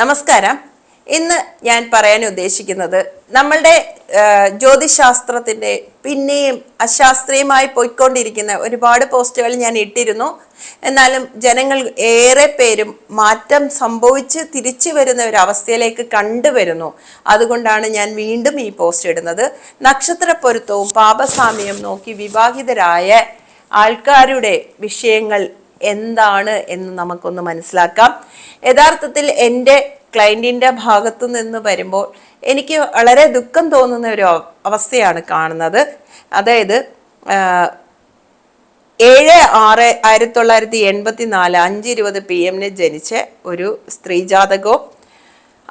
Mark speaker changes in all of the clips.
Speaker 1: നമസ്കാരം. ഇന്ന് ഞാൻ പറയാൻ ഉദ്ദേശിക്കുന്നത് നമ്മളുടെ ജ്യോതിശാസ്ത്രത്തിന്റെ പിന്നെയും അശാസ്ത്രീയമായി പോയിക്കൊണ്ടിരിക്കുന്ന ഒരുപാട് പോസ്റ്റുകൾ ഞാൻ ഇട്ടിരുന്നു. എന്നാലും ജനങ്ങൾ ഏറെ പേരും മാറ്റം സംഭവിച്ച് തിരിച്ചു വരുന്ന ഒരു അവസ്ഥയിലേക്ക് കണ്ടുവരുന്നു. അതുകൊണ്ടാണ് ഞാൻ വീണ്ടും ഈ പോസ്റ്റ് ഇടുന്നത്. നക്ഷത്ര പൊരുത്തവും പാപസാമ്യം നോക്കി വിവാഹിതരായ ആൾക്കാരുടെ വിഷയങ്ങൾ എന്താണ് എന്ന് നമുക്കൊന്ന് മനസ്സിലാക്കാം. യഥാർത്ഥത്തിൽ എന്റെ ക്ലയന്റിന്റെ ഭാഗത്തു നിന്ന് വരുമ്പോൾ എനിക്ക് വളരെ ദുഃഖം തോന്നുന്ന ഒരു അവസ്ഥയാണ് കാണുന്നത്. അതായത് ഏഴ് ആറ് ആയിരത്തി തൊള്ളായിരത്തി എൺപത്തി നാല് അഞ്ച് ഇരുപത് പി എമ്മിന് ജനിച്ച ഒരു സ്ത്രീ ജാതകവും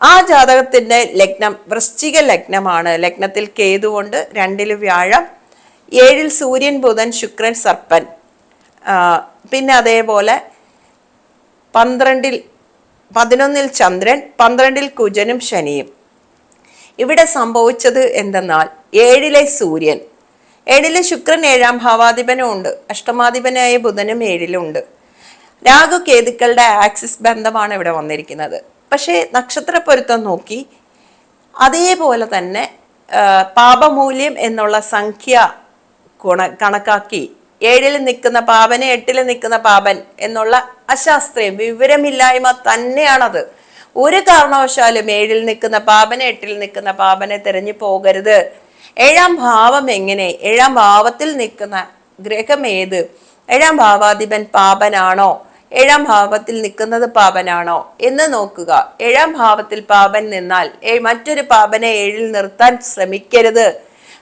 Speaker 1: ആ ജാതകത്തിന്റെ ലഗ്നം വൃശ്ചിക ലഗ്നമാണ്. ലഗ്നത്തിൽ കേതുകൊണ്ട് രണ്ടിൽ വ്യാഴം ഏഴിൽ സൂര്യൻ ബുധൻ ശുക്രൻ സർപ്പൻ. പിന്നെ അതേപോലെ പന്ത്രണ്ടിൽ പതിനൊന്നിൽ ചന്ദ്രൻ പന്ത്രണ്ടിൽ കുജനും ശനിയും. ഇവിടെ സംഭവിച്ചത് എന്തെന്നാൽ ഏഴിലെ സൂര്യൻ. ഏഴിലെ ശുക്രൻ ഏഴാം ഭാവാധിപനും ഉണ്ട്. അഷ്ടമാധിപനായ ബുധനും ഏഴിലുണ്ട് രാഹു കേതുക്കളുടെ ആക്സിസ് ബന്ധമാണ് ഇവിടെ വന്നിരിക്കുന്നത്. പക്ഷേ നക്ഷത്ര പൊരുത്തം നോക്കി അതേപോലെ തന്നെ പാപമൂല്യം എന്നുള്ള സംഖ്യ കണക്കാക്കി ഏഴിൽ നിൽക്കുന്ന പാപന് എട്ടിൽ നിൽക്കുന്ന പാപൻ എന്നുള്ള അശാസ്ത്രീയം വിവരമില്ലായ്മ തന്നെയാണത്. ഒരു കാരണവശാലും ഏഴിൽ നിൽക്കുന്ന പാപന് എട്ടിൽ നിൽക്കുന്ന പാപനെ തിരഞ്ഞു പോകരുത്. ഏഴാം ഭാവം എങ്ങനെ? ഏഴാം ഭാവത്തിൽ നിൽക്കുന്ന ഗ്രഹം ഏത്? ഏഴാം ഭാവാധിപൻ പാപനാണോ? ഏഴാം ഭാവത്തിൽ നിൽക്കുന്നത് പാപനാണോ? എന്ന് നോക്കുക. ഏഴാം ഭാവത്തിൽ പാപൻ നിന്നാൽ മറ്റൊരു പാപനെ ഏഴിൽ നിർത്താൻ ശ്രമിക്കരുത്.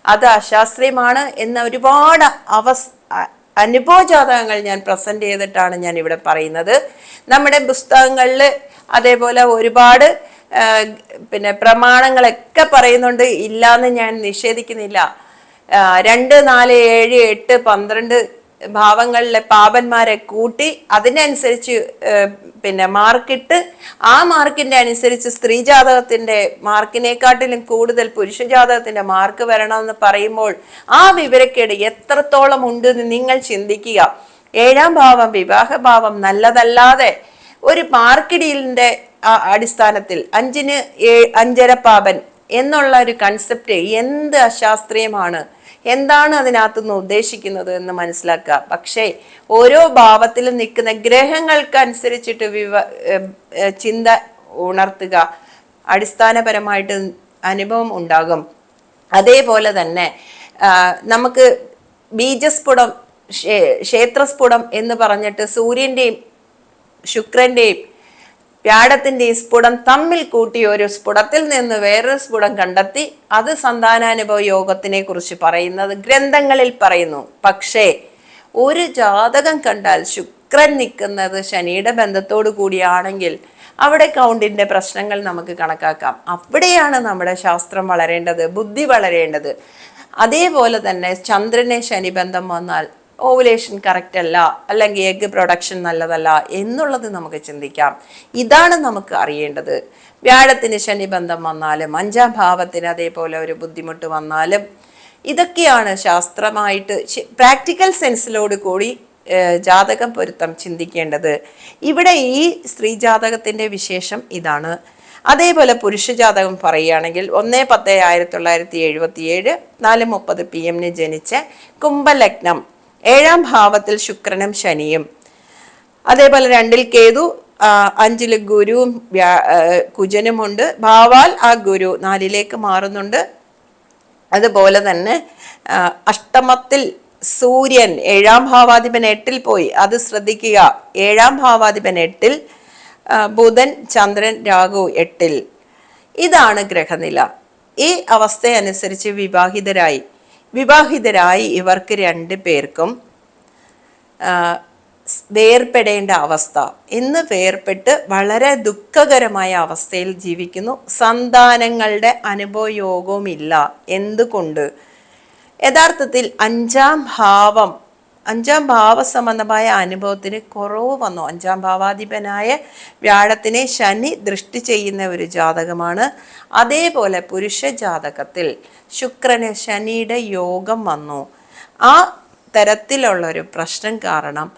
Speaker 1: അത് അശാസ്ത്രീയമാണ് എന്ന ഒരുപാട് അവസ് അനുഭവജാതകങ്ങൾ അനുഭവ ജാതകങ്ങൾ ഞാൻ പ്രസന്റ് ചെയ്തിട്ടാണ് ഞാൻ ഇവിടെ പറയുന്നത്. നമ്മുടെ പുസ്തകങ്ങളിൽ അതേപോലെ ഒരുപാട് പിന്നെ പ്രമാണങ്ങളൊക്കെ പറയുന്നുണ്ട്. ഇല്ലാന്ന് ഞാൻ നിഷേധിക്കുന്നില്ല. രണ്ട് നാല് ഏഴ് എട്ട് പന്ത്രണ്ട് ഭാവങ്ങളിലെ പാപന്മാരെ കൂട്ടി അതിനനുസരിച്ച് പിന്നെ മാർക്കിട്ട് ആ മാർക്കിന്റെ അനുസരിച്ച് സ്ത്രീ ജാതകത്തിന്റെ മാർക്കിനെക്കാട്ടിലും കൂടുതൽ പുരുഷ ജാതകത്തിന്റെ മാർക്ക് വരണമെന്ന് പറയുമ്പോൾ ആ വിവരക്കേട് എത്രത്തോളം ഉണ്ട് എന്ന് നിങ്ങൾ ചിന്തിക്കുക. ഏഴാം ഭാവം വിവാഹഭാവം നല്ലതല്ലാതെ ഒരു മാർക്കിടിയിലിന്റെ അടിസ്ഥാനത്തിൽ അഞ്ചിന് ഏ- അഞ്ചര പാപൻ എന്നുള്ള ഒരു കൺസെപ്റ്റ് എന്ത് അശാസ്ത്രീയമാണ്? എന്താണ് അതിനകത്തുനിന്ന് ഉദ്ദേശിക്കുന്നത് എന്ന് മനസ്സിലാക്കുക. പക്ഷേ ഓരോ ഭാവത്തിലും നിൽക്കുന്ന ഗ്രഹങ്ങൾക്ക് അനുസരിച്ചിട്ട് വിവ ചിന്ത ഉണർത്തുക അടിസ്ഥാനപരമായിട്ട് അനുഭവം ഉണ്ടാകും. അതേപോലെ തന്നെ നമുക്ക് ബീജസ്ഫുടം ക്ഷേ- ക്ഷേത്രസ്ഫുടം എന്ന് പറഞ്ഞിട്ട് സൂര്യന്റെയും ശുക്രന്റെയും വ്യാഴത്തിന്റെയും സ്ഫുടം തമ്മിൽ കൂട്ടി ഒരു സ്ഫുടത്തിൽ നിന്ന് വേറൊരു സ്ഫുടം കണ്ടെത്തി അത് സന്താനാനുഭവ യോഗത്തിനെ കുറിച്ച് പറയുന്നത് ഗ്രന്ഥങ്ങളിൽ പറയുന്നു. പക്ഷേ ഒരു ജാതകം കണ്ടാൽ ശുക്രൻ നിൽക്കുന്നത് ശനിയുടെ ബന്ധത്തോടു കൂടിയാണെങ്കിൽ അവിടെ കൗണ്ടിന്റെ പ്രശ്നങ്ങൾ നമുക്ക് കണക്കാക്കാം. അവിടെയാണ് നമ്മുടെ ശാസ്ത്രം വളരേണ്ടത് ബുദ്ധി വളരേണ്ടത്. അതേപോലെ തന്നെ ചന്ദ്രനെ ശനിബന്ധം വന്നാൽ ഓവുലേഷൻ കറക്റ്റ് അല്ല അല്ലെങ്കിൽ എഗ് പ്രൊഡക്ഷൻ നല്ലതല്ല എന്നുള്ളത് നമുക്ക് ചിന്തിക്കാം. ഇതാണ് നമുക്ക് അറിയേണ്ടത്. വ്യാഴത്തിന് ശനി ബന്ധം വന്നാലും അഞ്ചാം ഭാവത്തിന് അതേപോലെ ഒരു ബുദ്ധിമുട്ട് വന്നാലും ഇതൊക്കെയാണ് ശാസ്ത്രമായിട്ട് പ്രാക്ടിക്കൽ സെൻസിലോട് കൂടി ജാതകം പൊരുത്തം ചിന്തിക്കേണ്ടത്. ഇവിടെ ഈ സ്ത്രീ ജാതകത്തിന്റെ വിശേഷം ഇതാണ്. അതേപോലെ പുരുഷ ജാതകം പറയുകയാണെങ്കിൽ ഒന്ന് പത്ത് ആയിരത്തി തൊള്ളായിരത്തി എഴുപത്തി ഏഴ് നാല് മുപ്പത് പി എമ്മിന് ജനിച്ച കുംഭലഗ്നം ഏഴാം ഭാവത്തിൽ ശുക്രനും ശനിയും. അതേപോലെ രണ്ടിൽ കേതു അഞ്ചിൽ ഗുരുവും കുജനുമുണ്ട്. ഭാവാൽ ആ ഗുരു നാലിലേക്ക് മാറുന്നുണ്ട്. അതുപോലെ തന്നെ അഷ്ടമത്തിൽ സൂര്യൻ ഏഴാം ഭാവാധിപൻ എട്ടിൽ പോയി. അത് ശ്രദ്ധിക്കുക. ഏഴാം ഭാവാധിപൻ എട്ടിൽ ബുധൻ ചന്ദ്രൻ രാഹു എട്ടിൽ. ഇതാണ് ഗ്രഹനില. ഈ അവസ്ഥയനുസരിച്ച് വിവാഹിതരായി. വിവാഹിതരായി ഇവർക്ക് രണ്ട് പേർക്കും വേർപെടേണ്ട അവസ്ഥ. ഇന്ന് വേർപെട്ട് വളരെ ദുഃഖകരമായ അവസ്ഥയിൽ ജീവിക്കുന്നു. സന്താനങ്ങളുടെ അനുഭവയോഗവും ഇല്ല എന്തുകൊണ്ട്? യഥാർത്ഥത്തിൽ അഞ്ചാം ഭാവം അഞ്ചാം ഭാവ സംബന്ധമായ അനുഭവത്തിന് കുറവ് വന്നു. അഞ്ചാം ഭാവാധിപനായ വ്യാഴത്തിനെ ശനി ദൃഷ്ടി ചെയ്യുന്ന ഒരു ജാതകമാണ്. അതേപോലെ പുരുഷ ജാതകത്തിൽ ശുക്രന് ശനിയുടെ യോഗം വന്നു. ആ തരത്തിലുള്ള ഒരു പ്രശ്നം കാരണം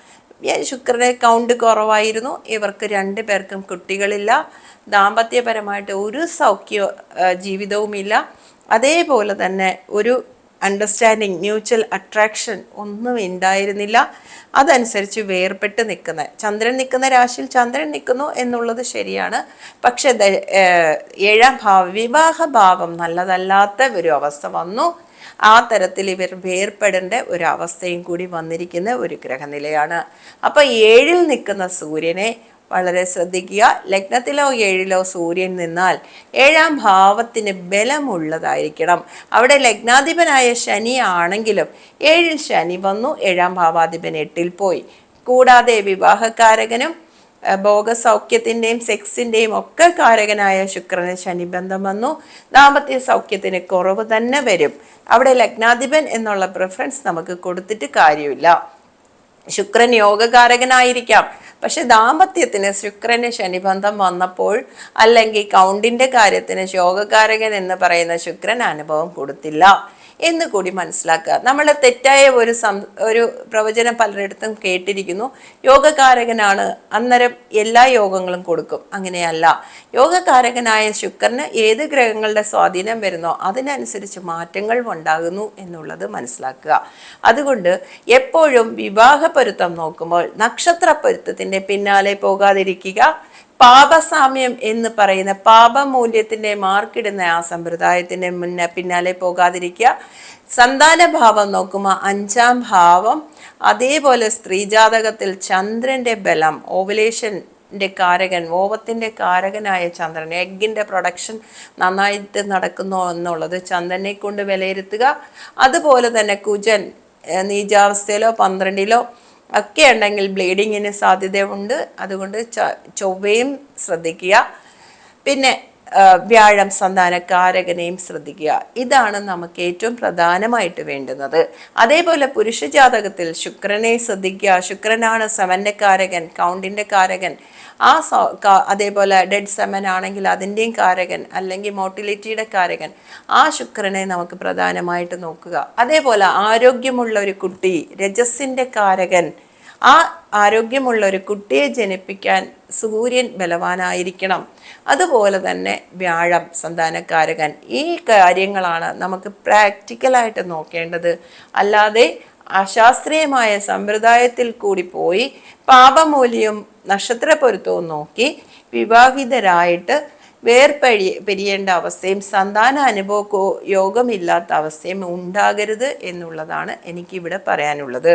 Speaker 1: ശുക്രനെ കൗണ്ട് കുറവായിരുന്നു. ഇവർക്ക് രണ്ടു പേർക്കും കുട്ടികളില്ല. ദാമ്പത്യപരമായിട്ട് ഒരു സൗഖ്യ ജീവിതവുമില്ല. അതേപോലെ തന്നെ ഒരു അണ്ടർസ്റ്റാൻഡിങ് മ്യൂച്വൽ അട്രാക്ഷൻ ഒന്നും ഉണ്ടായിരുന്നില്ല അതനുസരിച്ച് വേർപെട്ട് നിൽക്കുന്ന ചന്ദ്രൻ നിൽക്കുന്ന രാശിയിൽ ചന്ദ്രൻ നിൽക്കുന്നു എന്നുള്ളത് ശരിയാണ്. പക്ഷേ ഏഴാം ഭാവം വിവാഹ ഭാവം നല്ലതല്ലാത്ത ഒരു അവസ്ഥ വന്നു. ആ തരത്തിൽ ഇവർ വേർപ്പെടേണ്ട ഒരു അവസ്ഥയും കൂടി വന്നിരിക്കുന്ന ഒരു ഗ്രഹനിലയാണ്. അപ്പോൾ ഏഴിൽ നിൽക്കുന്ന സൂര്യനെ വളരെ ശ്രദ്ധിക്കുക. ലഗ്നത്തിലോ ഏഴിലോ സൂര്യൻ നിന്നാൽ ഏഴാം ഭാവത്തിന് ബലമുള്ളതായിരിക്കണം. അവിടെ ലഗ്നാധിപനായ ശനി ആണെങ്കിലും ഏഴിൽ ശനി വന്നു ഏഴാം ഭാവാധിപൻ എട്ടിൽ പോയി. കൂടാതെ വിവാഹകാരകനും ഭോഗസൗഖ്യത്തിന്റെയും സെക്സിന്റെയും ഒക്കെ കാരകനായ ശുക്രന് ശനിബന്ധം വന്നു. ദാമ്പത്യ സൗഖ്യത്തിന് കുറവ് തന്നെ വരും. അവിടെ ലഗ്നാധിപൻ എന്നുള്ള പ്രിഫറൻസ് നമുക്ക് കൊടുത്തിട്ട് കാര്യമില്ല. ശുക്രൻ യോഗകാരകനായിരിക്കാം. പക്ഷെ ദാമ്പത്യത്തിന് ശുക്രന് ശനിബന്ധം വന്നപ്പോൾ അല്ലെങ്കിൽ കൗണ്ടിന്റെ കാര്യത്തിന് ശോകകാരകൻ എന്ന് പറയുന്ന ശുക്രൻ അനുഭവം കൊടുത്തില്ല. എന്ന് കൂടി മനസ്സിലാക്കുക. നമ്മൾ തെറ്റായ ഒരു സം ഒരു പ്രവചനം പലരിടത്തും കേട്ടിരിക്കുന്നു. യോഗകാരകനാണ് അന്നേരം എല്ലാ യോഗങ്ങളും കൊടുക്കും. അങ്ങനെയല്ല. യോഗകാരകനായ ശുക്രന് ഏത് ഗ്രഹങ്ങളുടെ സ്വാധീനം വരുന്നോ അതിനനുസരിച്ച് മാറ്റങ്ങൾ ഉണ്ടാകുന്നു എന്നുള്ളത് മനസ്സിലാക്കുക. അതുകൊണ്ട് എപ്പോഴും വിവാഹ പൊരുത്തം നോക്കുമ്പോൾ നക്ഷത്ര പൊരുത്തത്തിന്റെ പിന്നാലെ പോകാതിരിക്കുക. പാപസാമ്യം എന്ന് പറയുന്ന പാപമൂല്യത്തിന്റെ മാർക്കിടുന്ന ആ സമ്പ്രദായത്തിന്റെ മുന്നേ പിന്നാലെ പോകാതിരിക്കുക. സന്താന ഭാവം നോക്കുമ്പോൾ അഞ്ചാം ഭാവം അതേപോലെ സ്ത്രീജാതകത്തിൽ ചന്ദ്രന്റെ ബലം ഓവുലേഷൻ കാരകൻ ഓവത്തിന്റെ കാരകനായ ചന്ദ്രൻ എഗ്ഗിന്റെ പ്രൊഡക്ഷൻ നന്നായിട്ട് നടക്കുന്നു എന്നുള്ളത് ചന്ദ്രനെ കൊണ്ട് വിലയിരുത്തുക. അതുപോലെ തന്നെ കുജൻ നീചാവസ്ഥയിലോ പന്ത്രണ്ടിലോ ഒക്കെ ഉണ്ടെങ്കിൽ ബ്ലീഡിങ്ങിന് സാധ്യതയുണ്ട്. അതുകൊണ്ട് ചൊവ്വയും ശ്രദ്ധിക്കുക. പിന്നെ വ്യാഴം സന്താനക്കാരകനെയും ശ്രദ്ധിക്കുക. ഇതാണ് നമുക്ക് ഏറ്റവും പ്രധാനമായിട്ട് വേണ്ടുന്നത്. അതേപോലെ പുരുഷ ജാതകത്തിൽ ശുക്രനെ ശ്രദ്ധിക്കുക. ശുക്രനാണ് സെവന്റെ കാരകൻ. കൗണ്ടിന്റെ കാരകൻ ആ അതേപോലെ ഡെഡ് സെമൻ ആണെങ്കിൽ അതിന്റെയും കാരകൻ അല്ലെങ്കിൽ മോട്ടിലിറ്റിയുടെ കാരകൻ. ആ ശുക്രനെ നമുക്ക് പ്രധാനമായിട്ട് നോക്കുക. അതേപോലെ ആരോഗ്യമുള്ള ഒരു കുട്ടി രജസിന്റെ കാരകൻ. ആ ആരോഗ്യമുള്ള ഒരു കുട്ടിയെ ജനിപ്പിക്കാൻ സൂര്യൻ ബലവാനായിരിക്കണം. അതുപോലെ തന്നെ വ്യാഴം സന്താനക്കാരകൻ ഈ കാര്യങ്ങളാണ് നമുക്ക് പ്രാക്ടിക്കലായിട്ട് നോക്കേണ്ടത്. അല്ലാതെ അശാസ്ത്രീയമായ സമ്പ്രദായത്തിൽ കൂടി പോയി പാപമൂല്യവും നക്ഷത്ര പൊരുത്തവും നോക്കി വിവാഹിതരായിട്ട് വേർപഴി പിരിയേണ്ട അവസ്ഥയും സന്താന അനുഭവ യോഗമില്ലാത്ത അവസ്ഥയും ഉണ്ടാകരുത് എന്നുള്ളതാണ് എനിക്കിവിടെ പറയാനുള്ളത്.